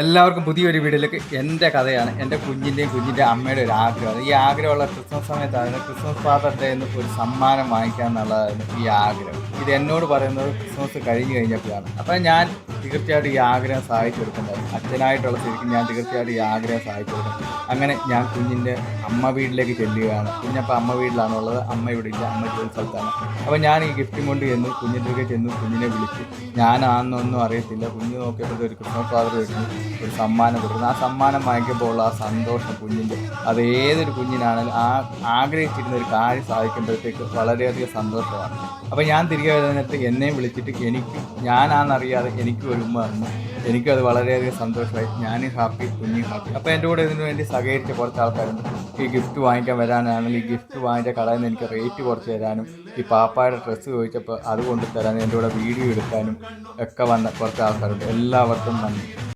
എല്ലാവർക്കും പുതിയൊരു വീഡിയോയിലേക്ക് എന്റെ കഥയാണ് എന്റെ കുഞ്ഞിന്റെയും കുഞ്ഞിന്റെ അമ്മയുടെ ഒരു ആഗ്രഹമാണ്. ഈ ആഗ്രഹമുള്ള ക്രിസ്മസ് സമയത്താണ് ക്രിസ്മസ് ഫാദർ ഡേ എന്ന് ഒരു സമ്മാനം വാങ്ങിക്കുക ഈ ആഗ്രഹം. ഇത് എന്നോട് പറയുന്നത് ക്രിസ്മസ് കഴിഞ്ഞ് കഴിഞ്ഞപ്പോഴാണ്. അപ്പം ഞാൻ തീർച്ചയായിട്ടും ഈ ആഗ്രഹം സഹായിച്ചു കൊടുക്കേണ്ടത്. അച്ഛനായിട്ടുള്ള ശരിക്കും ഞാൻ തീർച്ചയായിട്ടും ഈ ആഗ്രഹം സഹായിച്ചു കൊടുക്കും അങ്ങനെ ഞാൻ കുഞ്ഞിന്റെ അമ്മ വീട്ടിലേക്ക് ചെല്ലുകയാണ്. കുഞ്ഞപ്പോൾ അമ്മ വീട്ടിലാണുള്ളത്. അമ്മ ഇവിടെ ഇല്ല. അമ്മ ജോലി സ്ഥലത്താണ്. അപ്പോൾ ഞാൻ ഈ ഗിഫ്റ്റും കൊണ്ട് ചെന്നു കുഞ്ഞിന്റെ ചെന്നു കുഞ്ഞിനെ വിളിച്ചു. ഞാനാണെന്നൊന്നും അറിയത്തില്ല. കുഞ്ഞ് നോക്കിയപ്പോഴത്തെ ഒരു ക്രിസ്മസ് ഫാദർ വരുന്നു. ഒരു സമ്മാനം കൊടുക്കുന്നു. ആ സമ്മാനം വാങ്ങിക്കുമ്പോൾ ആ സന്തോഷം കുഞ്ഞിന്റെ അത് ഏതൊരു കുഞ്ഞിനാണെങ്കിലും ആ ആഗ്രഹിച്ചിരുന്ന ഒരു കാര്യം സാധിക്കുമ്പോഴത്തേക്ക് വളരെയധികം സന്തോഷമാണ്. അപ്പോൾ ഞാൻ തിരികെ വരുന്നിട്ട് എന്നെയും വിളിച്ചിട്ട് എനിക്ക് ഞാനാണെന്നറിയാതെ എനിക്കും ഒരു ഉമ്മ തന്നു എനിക്കത് വളരെയധികം സന്തോഷമായി. ഞാനും ഹാപ്പി കുഞ്ഞും ഹാപ്പി. അപ്പോൾ എന്റെ കൂടെ ഇതിനു വേണ്ടി സഹകരിച്ച കുറച്ച് ആൾക്കാരുണ്ട്. ഈ ഗിഫ്റ്റ് വാങ്ങിക്കാൻ വരാനാണെങ്കിൽ ഈ ഗിഫ്റ്റ് വാങ്ങിച്ച കടയിൽ നിന്ന് എനിക്ക് റേറ്റ് കുറച്ച് തരാനും ഈ പാപ്പായുടെ ഡ്രസ്സ് ചോദിച്ചപ്പോൾ അത് കൊണ്ടുതരാനും എന്റെ കൂടെ വീഡിയോ എടുക്കാനും ഒക്കെ വന്ന കുറച്ച് ആൾക്കാരുണ്ട്. എല്ലാവർക്കും നന്ദി.